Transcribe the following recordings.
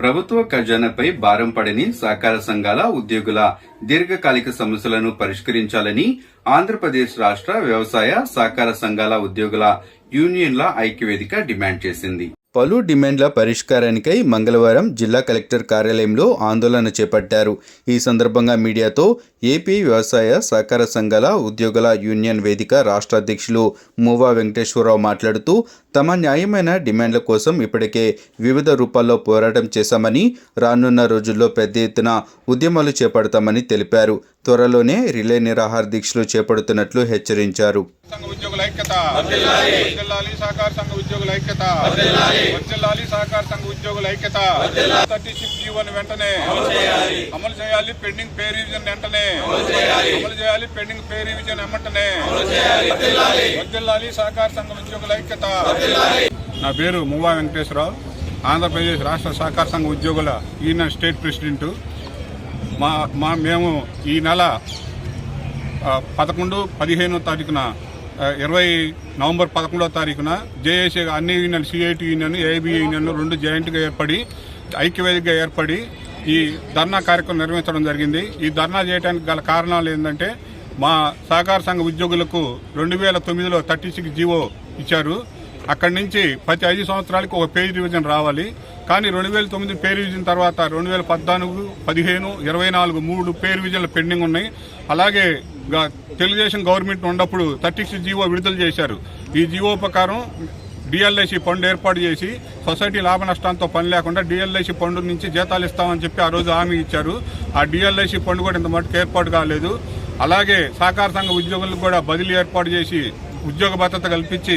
ప్రభుత్వ ఖజానాపై భారం పడని సహకార సంఘాల ఉద్యోగుల దీర్ఘకాలిక సమస్యలను పరిష్కరించాలని ఆంధ్రప్రదేశ్ రాష్ట్ర వ్యవసాయ సహకార సంఘాల ఉద్యోగుల యూనియన్ల ఐక్యవేదిక డిమాండ్ చేసింది. పలు డిమాండ్ల పరిష్కారానికై మంగళవారం జిల్లా కలెక్టర్ కార్యాలయంలో ఆందోళన చేపట్టారు. ఈ సందర్భంగా మీడియాతో ఏపీ వ్యవసాయ సహకార సంఘాల ఉద్యోగుల యూనియన్ వేదిక రాష్ట్ర అధ్యక్షులు మూవా వెంకటేశ్వరరావు మాట్లాడుతూ తమ న్యాయమైన డిమాండ్ల కోసం ఇప్పటికే వివిధ రూపాల్లో పోరాటం చేశామని రానున్న రోజుల్లో పెద్ద ఎత్తున ఉద్యమాలు చేపడతామని తెలిపారు. త్వరలోనే రిలే నిరాహార దీక్షలు చేపడుతున్నట్లు హెచ్చరించారు. సంఘ ఉద్యోగుల ఐక్యత. వర్ధిల్లాలి సహకార సంఘ ఉద్యోగుల ఐక్యత. వర్ధిల్లాలి సహకార సంఘ ఉద్యోగుల ఐక్యత. థర్టీ సిక్స్ జీవోని వెంటనే. అమలు చేయాలి పెండింగ్ పే రివిజన్ వెంటనే. అమలు చేయాలి పెండింగ్ పే రివిజన్ వెంటనే. వర్ధిల్లాలి సహకార సంఘ ఉద్యోగుల ఐక్యత. నా పేరు మువ్వా వెంకటేశ్వరరావు. ఆంధ్రప్రదేశ్ రాష్ట్ర సహకార సంఘ ఉద్యోగుల యూనియన్ స్టేట్ ప్రెసిడెంట్. మా మా మేము ఈ నెల పదకొండు పదిహేనో తారీఖున ఇరవై నవంబర్ పదకొండో తారీఖున జేఏసీ అన్ని యూనియన్ సిఐటి యూనియన్ ఏబి యూనియన్లు రెండు జాయింట్గా ఏర్పడి ఐక్యవేదికగా ఏర్పడి ఈ ధర్నా కార్యక్రమం నిర్వహించడం జరిగింది. ఈ ధర్నా చేయడానికి గల కారణాలు ఏంటంటే మా సహకార సంఘ ఉద్యోగులకు రెండు వేల తొమ్మిదిలో థర్టీ సిక్స్ జీవో ఇచ్చారు. అక్కడి నుంచి ప్రతి ఐదు సంవత్సరాలకు ఒక పేజ్ రివిజన్ రావాలి. కానీ రెండు వేల తొమ్మిది పే రివిజన్ తర్వాత రెండు వేల పద్నాలుగు పదిహేను ఇరవై నాలుగు మూడు పే రివిజన్లు పెండింగ్ ఉన్నాయి. అలాగే తెలుగుదేశం గవర్నమెంట్ ఉన్నప్పుడు థర్టీ సిక్స్ జీవో విడుదల చేశారు. ఈ జీవో ప్రకారం డిఎల్ఐసి ఫండ్ ఏర్పాటు చేసి సొసైటీ లాభ నష్టాలతో పని లేకుండా డిఎల్ఐసి ఫండ్ నుంచి జీతాలు ఇస్తామని చెప్పి ఆ రోజు హామీ ఇచ్చారు. ఆ డిఎల్ఐసి ఫండ్ కూడా ఇంత మటుకు ఏర్పాటు కాలేదు. అలాగే సహకార సంఘ ఉద్యోగులకు కూడా బదిలీ ఏర్పాటు చేసి ఉద్యోగ భద్రత కల్పించి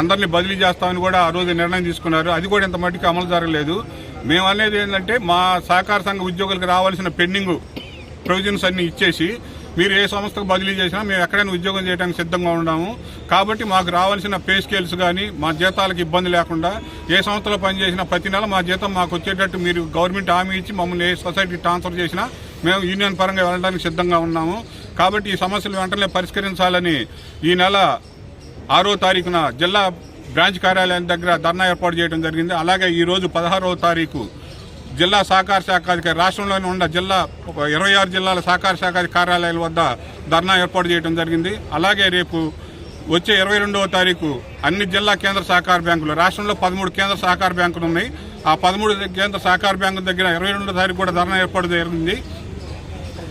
అందరినీ బదిలీ చేస్తామని కూడా ఆ రోజు నిర్ణయం తీసుకున్నారు. అది కూడా ఇంత మటుకు అమలు జరగలేదు. మేము అనేది ఏంటంటే మా సహకార సంఘ ఉద్యోగులకు రావాల్సిన పెండింగ్ ప్రొవిజన్స్ అన్ని ఇచ్చేసి మీరు ఏ సంస్థకు బదిలీ చేసినా మేము ఎక్కడైనా ఉద్యోగం చేయడానికి సిద్ధంగా ఉన్నాము. కాబట్టి మాకు రావాల్సిన పే స్కేల్స్ కానీ మా జీతాలకు ఇబ్బంది లేకుండా ఏ సంస్థలో పనిచేసినా ప్రతి నెల మా జీతం మాకు వచ్చేటట్టు మీరు గవర్నమెంట్ హామీ ఇచ్చి మమ్మల్ని ఏ సొసైటీ ట్రాన్స్ఫర్ చేసినా మేము యూనియన్ పరంగా వెళ్ళడానికి సిద్ధంగా ఉన్నాము. కాబట్టి ఈ సమస్యలు వెంటనే పరిష్కరించాలని ఈ నెల ఆరో తారీఖున జిల్లా బ్రాంచ్ కార్యాలయం దగ్గర ధర్నా ఏర్పాటు చేయడం జరిగింది. అలాగే ఈరోజు పదహారవ తారీఖు జిల్లా సహకార శాఖ అధికారి రాష్ట్రంలోని ఉన్న జిల్లా ఇరవై ఆరు జిల్లాల సహకార శాఖ కార్యాలయాల వద్ద ధర్నా ఏర్పాటు చేయడం జరిగింది. అలాగే రేపు వచ్చే ఇరవై రెండవ తారీఖు అన్ని జిల్లా కేంద్ర సహకార బ్యాంకులు రాష్ట్రంలో పదమూడు కేంద్ర సహకార బ్యాంకులు ఉన్నాయి. ఆ పదమూడు కేంద్ర సహకార బ్యాంకుల దగ్గర ఇరవై రెండో తారీఖు కూడా ధర్నా ఏర్పాటు జరిగింది.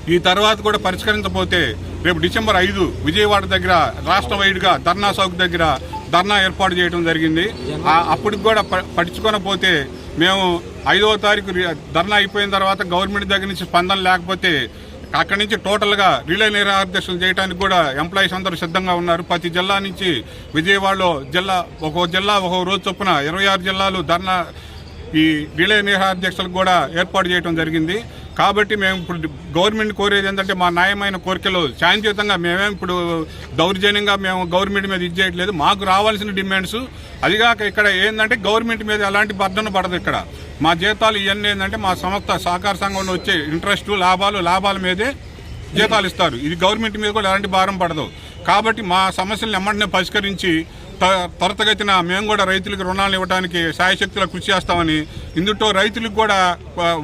ఈ తర్వాత కూడా పరిష్కరించకపోతే రేపు డిసెంబర్ ఐదు విజయవాడ దగ్గర రాష్ట్ర వైడ్గా ధర్నా చౌక్ దగ్గర ధర్నా ఏర్పాటు చేయడం జరిగింది. అప్పటికి కూడా ప- పట్టించుకోకపోతే మేము ఐదవ తారీఖు రి- ధర్నా అయిపోయిన తర్వాత గవర్నమెంట్ దగ్గర నుంచి స్పందన లేకపోతే అక్కడి నుంచి టోటల్గా రిలే నిరాదర్శనం చేయడానికి కూడా ఎంప్లాయీస్ అందరూ సిద్ధంగా ఉన్నారు. ప్రతి జిల్లా నుంచి విజయవాడలో జిల్లా ఒక్కో జిల్లా ఒక్కో రోజు చొప్పున ఇరవై ఆరు జిల్లాలు ధర్నా ఈ రిలే నిరాధ్యక్షులకు కూడా ఏర్పాటు చేయడం జరిగింది. కాబట్టి మేము ఇప్పుడు గవర్నమెంట్ కోరేది ఏంటంటే మా న్యాయమైన కోరికలు శాంతియుతంగా మేమేం ఇప్పుడు దౌర్జన్యంగా మేము గవర్నమెంట్ మీద ఇది చేయట్లేదు. మాకు రావాల్సిన డిమాండ్స్. అదిగాక ఇక్కడ ఏంటంటే గవర్నమెంట్ మీద ఎలాంటి బర్ధన పడదు ఇక్కడ. మా జీతాలు ఇవన్నీ ఏంటంటే మా సంస్థ సహకార సంఘంలో వచ్చే ఇంట్రెస్ట్ లాభాలు లాభాల మీదే జీతాలు ఇస్తారు. ఇది గవర్నమెంట్ మీద కూడా ఎలాంటి భారం పడదు. కాబట్టి మా సమస్యలను ఎమ్మటనే పరిష్కరించి త్వరతగతిన మేము కూడా రైతులకు రుణాలు ఇవ్వడానికి సాయశక్తుల కృషి చేస్తామని ఇందుతో రైతులకు కూడా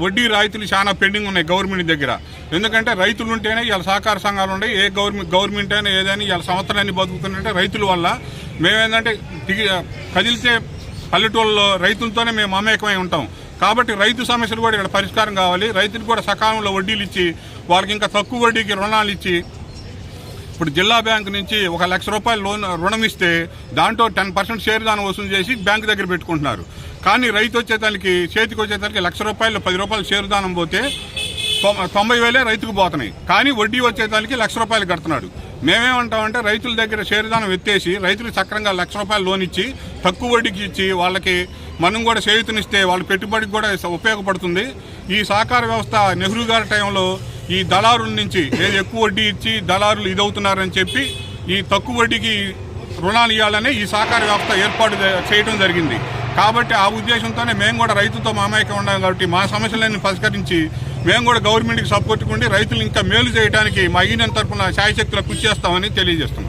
వడ్డీ రాయితీలు చాలా పెండింగ్ ఉన్నాయి గవర్నమెంట్ దగ్గర. ఎందుకంటే రైతులు ఉంటేనే ఇలా సహకార సంఘాలు ఉన్నాయి ఏ గవర్నమెంట్ గవర్నమెంట్ అయినా ఏదైనా ఇలా సంవత్సరాన్ని బతుకుతుందంటే రైతుల వల్ల మేమేంటంటే దిగి కదిలితే పల్లెటూళ్ళలో రైతులతోనే మేము మమేకమై ఉంటాం. కాబట్టి రైతు సమస్యలు కూడా ఇక్కడ పరిష్కారం కావాలి. రైతులకు కూడా సకాలంలో వడ్డీలు ఇచ్చి వాళ్ళకి ఇంకా తక్కువ వడ్డీకి రుణాలు ఇచ్చి ఇప్పుడు జిల్లా బ్యాంక్ నుంచి ఒక లక్ష రూపాయలు లోన్ రుణం ఇస్తే దాంట్లో టెన్ పర్సెంట్ షేర్ దానం వసూలు చేసి బ్యాంక్ దగ్గర పెట్టుకుంటున్నారు. కానీ రైతు వచ్చేదానికి చేతికి వచ్చేదానికి లక్ష రూపాయలు పది రూపాయలు షేర్ దానం పోతే తొం- తొంభై వేలే రైతుకు పోతున్నాయి. కానీ వడ్డీ వచ్చేదానికి లక్ష రూపాయలు కడుతున్నాడు. మేమేమంటామంటే రైతుల దగ్గర షేరుదానం ఎత్తేసి రైతులు సక్రంగా లక్ష రూపాయలు లోన్ ఇచ్చి తక్కువ వడ్డీకి ఇచ్చి వాళ్ళకి మనం కూడా చేయుతనిస్తే వాళ్ళ పెట్టుబడికి కూడా ఉపయోగపడుతుంది. ఈ సహకార వ్యవస్థ నెహ్రూ గారి టైంలో ఈ దళారుల నుంచి ఏది ఎక్కువ వడ్డీ ఇచ్చి దళారులు ఇదవుతున్నారని చెప్పి ఈ తక్కువ వడ్డీకి రుణాలు ఇవ్వాలని ఈ సహకార వ్యవస్థ ఏర్పాటు చేయడం జరిగింది. కాబట్టి ఆ ఉద్దేశంతోనే మేము కూడా రైతుతో మామయ్యకం ఉన్నాం కాబట్టి మా సమస్యలన్నీ పరిష్కరించి మేము కూడా గవర్నమెంట్కి సపోర్ట్ కొండి రైతులు ఇంకా మేలు చేయడానికి మా ఈయన తరఫున శాయశక్తులు కృషి చేస్తామని తెలియజేస్తున్నాం.